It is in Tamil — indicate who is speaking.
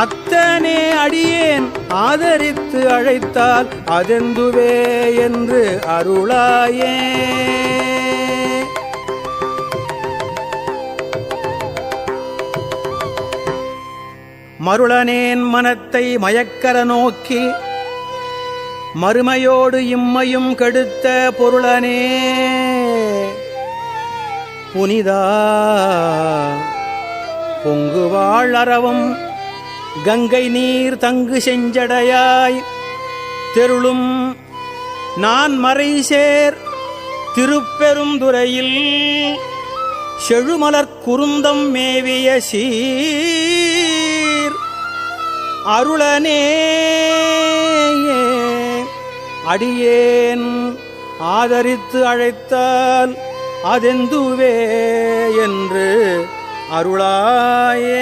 Speaker 1: அத்தனே அடியேன் ஆதரித்து அழைத்தால் அதெந்துவே என்று அருளாயே. மருளனேன் மனத்தை மயக்கர நோக்கி மறுமையோடு இம்மையும் கெடுத்த பொருளனே. புனிதா பொங்குவாழ் அறவும் கங்கை நீர் தங்கு செஞ்சடையாய். தெருளும் நான் மறை சேர் திருப்பெருந்துறையில் செழுமலர் குருந்தம் மேவிய சீர். அருளனே அடியேன் ஆதரித்து அழைத்தால் அதெந்துவே என்று அருளாயே.